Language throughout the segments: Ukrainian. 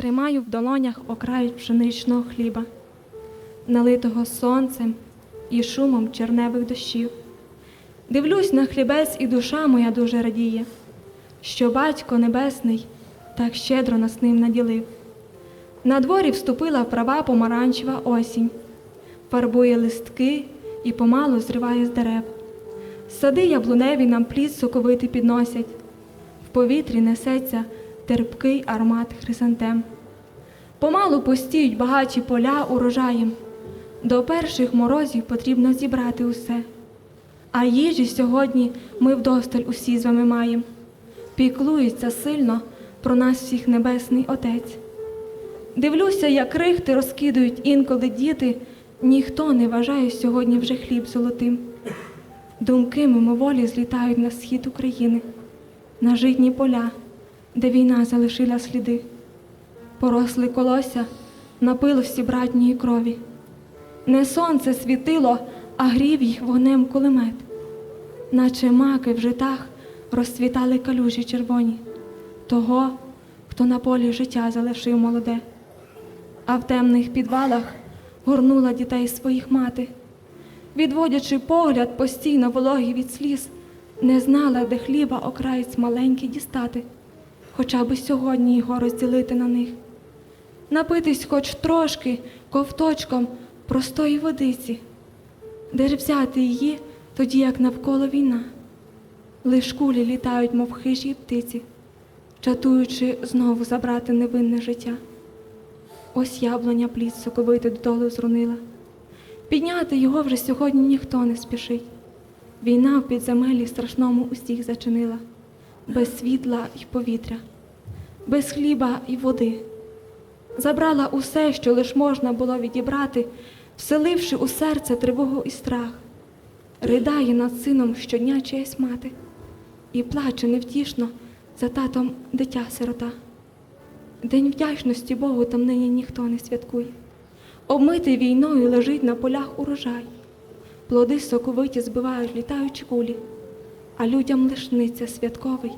Тримаю в долонях окрай пшеничного хліба, налитого сонцем і шумом черневих дощів. Дивлюсь на хлібець, і душа моя дуже радіє, що батько небесний так щедро нас ним наділив. На дворі вступила права помаранчева осінь, фарбує листки і помалу зриває з дерев. Сади яблуневі нам плід соковитий підносять, в повітрі несеться терпкий аромат хризантем. Помалу пустіють багаті поля урожаєм. До перших морозів потрібно зібрати усе. А їжі сьогодні ми вдосталь усі з вами маєм. Піклується сильно про нас всіх Небесний Отець. Дивлюся, як крихти розкидують інколи діти, ніхто не вважає сьогодні вже хліб золотим. Думки мимоволі злітають на схід України, на житні поля, де війна залишила сліди. Поросли колося, напилості братньої крові. Не сонце світило, а грів їх вогнем кулемет, наче маки в житах розцвітали калюжі червоні, того, хто на полі життя залишив молоде, а в темних підвалах горнула дітей своїх мати, відводячи погляд постійно вологий від сліз, не знала, де хліба окраєць маленький дістати, хоча би сьогодні його розділити на них напитись хоч трошки ковточком простої водиці, де ж взяти її, тоді як навколо війна. Лиш кулі літають, мов хижі птиці, чатуючи знову забрати невинне життя. Ось яблуня плід соковити додолу зрунила. Підняти його вже сьогодні ніхто не спішить. Війна в підземеллі страшному усіх зачинила, без світла й повітря, без хліба й води забрала усе, що лиш можна було відібрати, вселивши у серце тривогу і страх, ридає над сином щодня чиясь мати і плаче невтішно за татом дитя сирота. День вдячності Богу там нині ніхто не святкує. Обмитий війною лежить на полях урожай, плоди соковиті збивають літаючі кулі, а людям лишниться святковий,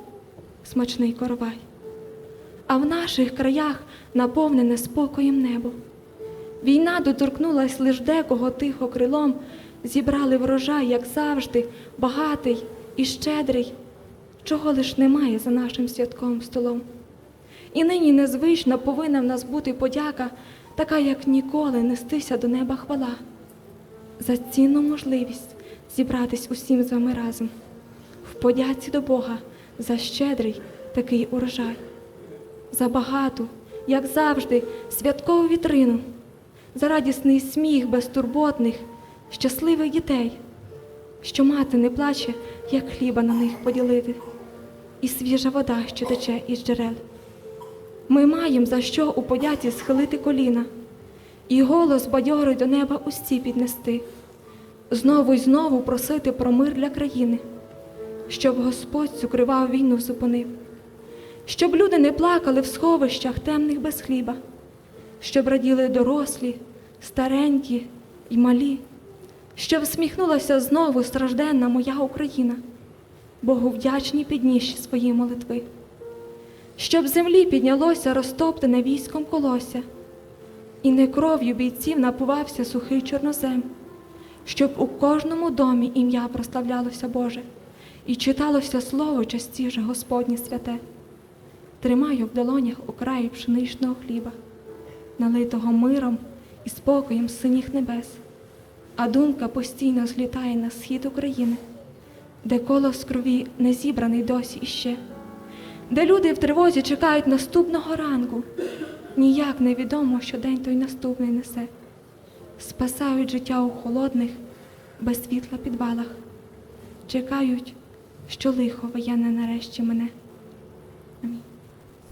смачний коровай а в наших краях наповнене спокоєм небо. Війна доторкнулась лиш декого тихо крилом, зібрали врожай, як завжди, багатий і щедрий, чого лиш немає за нашим святковим столом. І нині незвична повинна в нас бути подяка, така, як ніколи, нестися до неба хвала, за цінну можливість зібратись усім з вами разом, в подяці до Бога за щедрий такий урожай за багату, як завжди, святкову вітрину, за радісний сміх безтурботних, щасливих дітей, що мати не плаче, як хліба на них поділити, і свіжа вода, що тече із джерел. Ми маємо за що у подяці схилити коліна, і голос бадьорий до неба усі піднести, знову й знову просити про мир для країни, щоб Господь цю криваву війну зупинив. Щоб люди не плакали в сховищах темних без хліба, щоб раділи дорослі, старенькі й малі, щоб всміхнулася знову стражденна моя Україна, Богу вдячні підніші свої молитви, щоб землі піднялося розтоптане військом колося, і не кров'ю бійців напувався сухий чорнозем, щоб у кожному домі ім'я прославлялося Боже, і читалося слово частіше Господнє святе. Тримаю в долонях окраї пшеничного хліба, налитого миром і спокоєм синіх небес, а думка постійно злітає на схід України, де колос крові не зібраний досі іще, де люди в тривозі чекають наступного ранку, ніяк невідомо, що день той наступний несе, спасають життя у холодних, без світла підвалах, чекають, що лихо воєнне нарешті мене. Амінь.